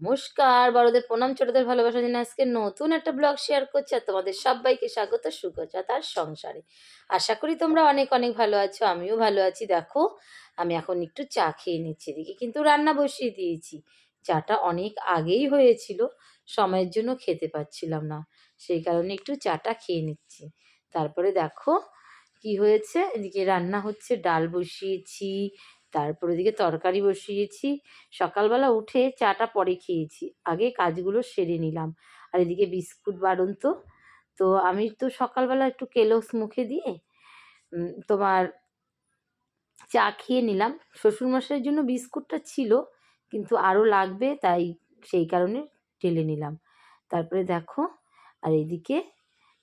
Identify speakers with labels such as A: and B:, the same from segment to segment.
A: নমস্কার, বড়দের প্রণাম, ছোটদের ভালোবাসা জন্য আজকে নতুন একটা ব্লগ শেয়ার করছি আর তোমাদের সবাইকে স্বাগত সুগজা তার সংসারে। আশা করি তোমরা অনেক অনেক ভালো আছো, আমিও ভালো আছি। দেখো, আমি এখন একটু চা খেয়ে নিচ্ছি, এদিকে কিন্তু রান্না বসিয়ে দিয়েছি। চাটা অনেক আগেই হয়েছিল, সময়ের জন্য খেতে পাচ্ছিলাম না, সেই কারণে একটু চাটা খেয়ে নিচ্ছি। তারপরে দেখো, কি হয়েছে? এদিকে রান্না হচ্ছে, ডাল বসিয়েছি তারপর ওদিকে তরকারি বসিয়েছি। সকালবেলা উঠে চাটা পরে খেয়েছি। আগে কাজগুলো সেরে নিলাম। আর এদিকে বিস্কুট বারণ তো। তো আমি তো সকালবেলা একটু কেলোস মুখে দিয়ে তোমার চা খেয়ে নিলাম। শ্বশুরমশাইয়ের জন্য বিস্কুটটা ছিল, কিন্তু আরও লাগবে, তাই সেই কারণে ঢেলে নিলাম। তারপরে দেখো, আর এদিকে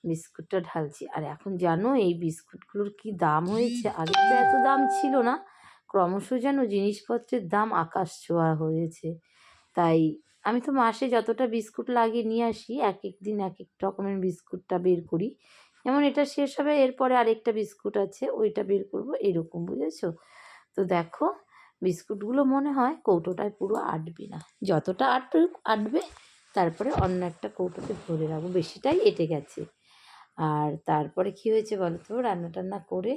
A: বিস্কুটটা ঢালছি। আর এখন জানো এই বিস্কুটগুলোর কি দাম হয়েছে? আগে তো এত দাম ছিল না। ক্রমশ যেন জিনিসপত্রের দাম আকাশ ছোঁয়া হয়েছে। তাই আমি তো মাসে যতটা বিস্কুট লাগিয়ে নিয়ে আসি, এক এক দিন এক এক রকমের বিস্কুটটা বের করি। যেমন এটা শেষ হবে, এরপরে আরেকটা বিস্কুট আছে, ওইটা বের করব, এরকম, বুঝেছ? তো দেখো, বিস্কুটগুলো মনে হয় কৌটোটায় পুরো আটবে না। যতটা আটবে আটবে, তারপরে অন্য একটা কৌটোতে ভরে রাখব। বেশিটাই এঁটে গেছে। আর তারপরে কি হয়েছে বলো তো? রান্না টান্না করে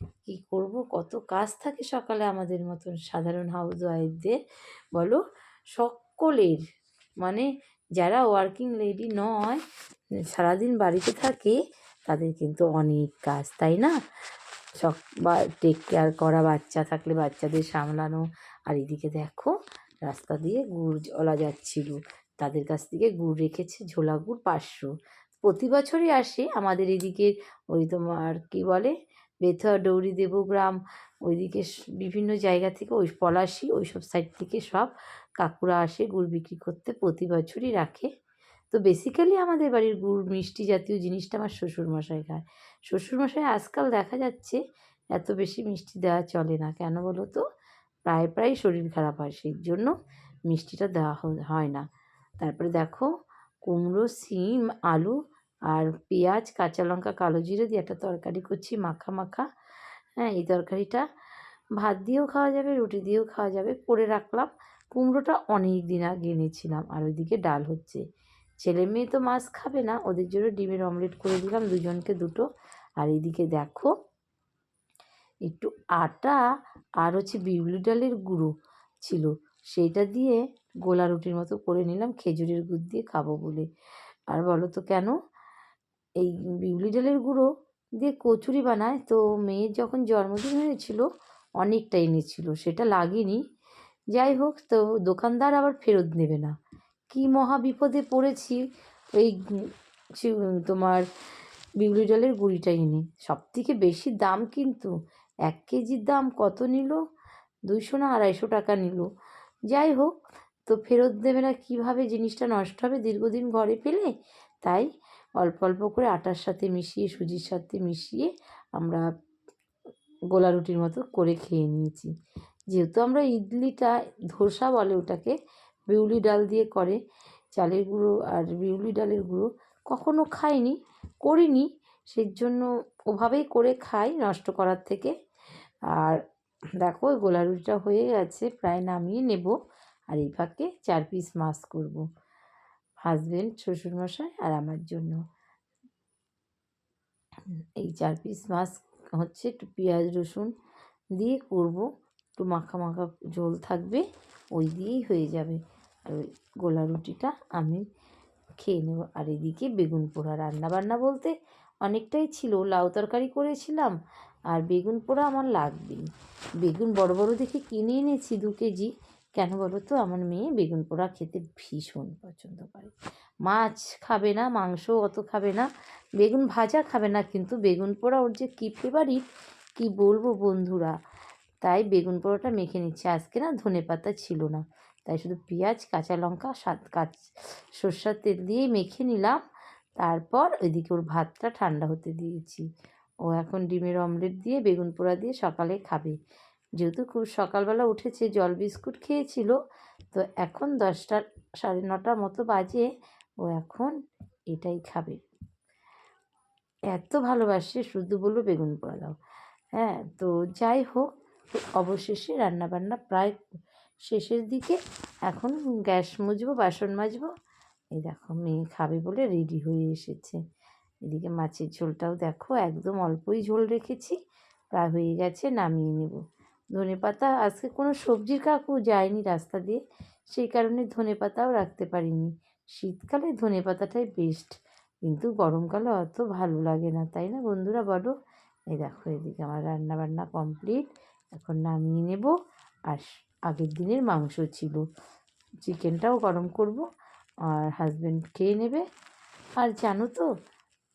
A: কি করব? কত কাজ থাকে সকালে আমাদের মতন সাধারণ হাউস ওয়াইফদের বলো? সকলের মানে যারা ওয়ার্কিং লেডি নয়, সারাদিন বাড়িতে থাকে, তাদের কিন্তু অনেক কাজ, তাই না? সব বা টেক কেয়ার করা, বাচ্চা থাকলে বাচ্চাদের সামলানো। আর এদিকে দেখো, রাস্তা দিয়ে গুড় জলা যাচ্ছিল। তাদের কাছ থেকে গুড় রেখেছে ঝোলা গুড় পাঁচশো। প্রতি বছরই আসে আমাদের এদিকে ওই তোমার কি বলে? বেথা ডৌরি দেবগ্রাম ওইদিকে বিভিন্ন জায়গা থেকে ওই পলাশি ওই সব সাইড থেকে সব কাকুরা আসে, গুড় বিক্রি করতে, প্রতি বছরই রাখে। তো বেসিক্যালি আমাদের বাড়ির গুড়, মিষ্টি জাতীয় জিনিসটা আমার শ্বশুরমশাই খায়। শ্বশুরমশাই আজকাল দেখা যাচ্ছে এত বেশি মিষ্টি দেওয়া চলে না। কেন বলো তো? প্রায় প্রায় শরীর খারাপ হয়, সেই জন্য মিষ্টিটা দেওয়া হয় না। তারপরে দেখো কুমড়ো, সিম, আলু আর পেঁয়াজ, কাঁচা লঙ্কা, কালো জিরে দিয়ে একটা তরকারি করছি, মাখা মাখা। হ্যাঁ এই তরকারিটা ভাত দিয়েও খাওয়া যাবে, রুটি দিয়েও খাওয়া যাবে। করে রাখলাম। কুমড়োটা অনেক দিন আগে এনেছিলাম আর ওইদিকে ডাল হচ্ছে। ছেলে মেয়ে তো মাছ খাবে না, ওদের জন্য ডিমের অমলেট করে দিলাম, দুজনকে দুটো। আর এইদিকে দেখো, একটু আটা আর হচ্ছে বিউলি ডালের গুঁড়ো ছিল। সেইটা দিয়ে গোলা রুটির মতো করে নিলাম, খেজুরের গুড় দিয়ে খাব বলে। আর বলো তো কেন? এই বিউলি ডালের গুঁড়ো দিয়ে কচুরি বানায়। তো মেয়ের যখন জন্মদিন হয়েছিল, অনেকটা এনেছিল, সেটা লাগেনি। যাই হোক, তো দোকানদার আবার ফেরত নেবে না। কি মহা বিপদে পড়েছি, এই তোমার বিউলি ডালের গুঁড়িটা এনে। সব থেকে বেশি দাম কিন্তু এক কেজির দাম কত নিল? দুইশো না আড়াইশো টাকা নিল। যাই হোক, তো ফেরত দেবে না, কীভাবে জিনিসটা নষ্ট হবে? দীর্ঘদিন ঘরে পেলে? তাই অল্প অল্প করে আটার সাথে মিশিয়ে, সুজির সাথে মিশিয়ে আমরা গোলা রুটির মতো করে খেয়ে নিয়েছি। যেহেতু আমরা ইডলিটা ধোসা বলে ওটাকে, বিউলি ডাল দিয়ে করে, চালের গুঁড়ো আর বিউলি ডালের গুঁড়ো কখনো খাইনি, করিনি সেই জন্য ওভাবেই করে খাই নষ্ট করার থেকে। আর দেখো, গোলা রুটিটা হয়ে গেছে, প্রায় নামিয়ে নেব। আর এই ফাঁকে চার পিস মাছ করব। হাজবেন্ড, শ্বশুরমশাই আর আমার জন্য। এই চার পিস মাছ হচ্ছে একটু পেঁয়াজ, রসুন দিয়ে করব। একটু মাখা মাখা ঝোল থাকবে, ওই দিয়েই হয়ে যাবে। আর ওই গোলা রুটিটা আমি খেয়ে নেব। আর এদিকে বেগুন পোড়া রান্না বান্না বলতে অনেকটাই ছিল। লাউ তরকারি করেছিলাম আর বেগুন পোড়া আমার লাগবেই। বেগুন বড় বড় দেখে কিনে এনেছি দু কেজি। কেন বলো তো? আমার মেয়ে বেগুন পোড়া খেতে ভীষণ পছন্দ করে। মাছ খাবে না, মাংস অত খাবে না, বেগুন ভাজা খাবে না, কিন্তু বেগুন পোড়া ওর যে কী ফেভারিট কী বলব বন্ধুরা? তাই বেগুন পোড়াটা মেখে নিচ্ছে। আজকে না ধনে পাতা ছিল না, তাই শুধু পেঁয়াজ, কাঁচা লঙ্কা, সাত কাঁচ সর্ষার তেল দিয়েই মেখে নিলাম। তারপর ওইদিকে ওর ভাতটা ঠান্ডা হতে দিয়েছি। ও এখন ডিমের অমলেট দিয়ে বেগুন পোড়া দিয়ে সকালে খাবে। যেহেতু খুব সকালবেলা উঠেছে, জল বিস্কুট খেয়েছিল, তো এখন দশটা সাড়ে নটার মতো বাজে, ও এখন এটাই খাবে। এত ভালোবাসে শুধু বলল বেগুন পোড়া দাও হ্যাঁ তো যাই হোক, অবশেষে রান্নাবান্না প্রায় শেষের দিকে, এখন গ্যাস মুজবো বাসন মাজবো, এই দেখো মেয়ে খাবে বলে রেডি হয়ে এসেছে। এদিকে মাছের ঝোলটাও দেখো, একদম অল্পই ঝোল রেখেছি, প্রায় হয়ে গেছে, নামিয়ে নেব। ধনে পাতা, আজকে কোনো সবজির কাকু যায়নি রাস্তা দিয়ে, সেই কারণে ধনে পাতাও রাখতে পারিনি। শীতকালে ধনে পাতাটাই বেস্ট কিন্তু গরমকালে অত ভালো লাগে না, তাই না বন্ধুরা বলো? এই দেখো এদিকে আমার রান্না বান্না কমপ্লিট এখন নামিয়ে নেব, আর আগের দিনের মাংস ছিল। চিকেনটাও গরম করব, আর হাজব্যান্ড খেয়ে নেবে। আর জানো তো,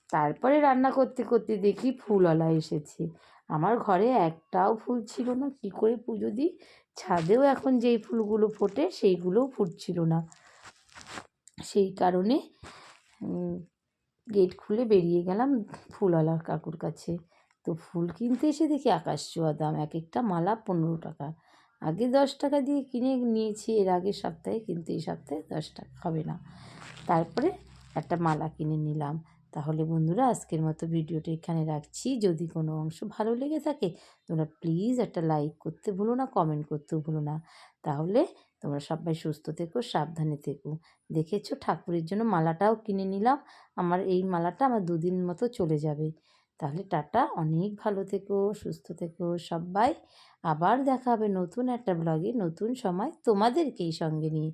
A: তারপরে রান্না করতে করতে দেখি ফুলওয়ালা এসেছে। আমার ঘরে একটাও ফুল ছিল না। কী করে পুজো দিই? ছাদেও এখন যেই ফুলগুলো ফোটে, সেইগুলোও ফুটছিল না। সেই কারণে গেট খুলে বেরিয়ে গেলাম ফুলওয়ালা কাকুর কাছে। তো ফুল কিনতে এসে দেখি আকাশ ছোঁয়া দাম এক একটা মালা পনেরো টাকা। আগে দশ টাকা দিয়ে কিনে নিয়েছি, এর আগের সপ্তাহে কিন্তু এই সপ্তাহে দশ টাকা হবে না। তারপরে একটা মালা কিনে নিলাম। তাহলে বন্ধুরা, আজকের মতো ভিডিওটা এখানে রাখছি। যদি কোনো অংশ ভালো লেগে থাকে, তোমরা প্লিজ একটা লাইক করতে ভুলো না, কমেন্ট করতেও ভুলো না। তাহলে তোমরা সবাই সুস্থ থেকো, সাবধানে থেকো। দেখেছ, ঠাকুরের জন্য মালাটাও কিনে নিলাম। আমার এই মালাটা আমার দুদিন মতো চলে যাবে। তাহলে টাটা, অনেক ভালো থেকো, সুস্থ থেকো সবাই। আবার দেখা হবে নতুন একটা ব্লগে নতুন সময় তোমাদেরকেই সঙ্গে নিয়ে।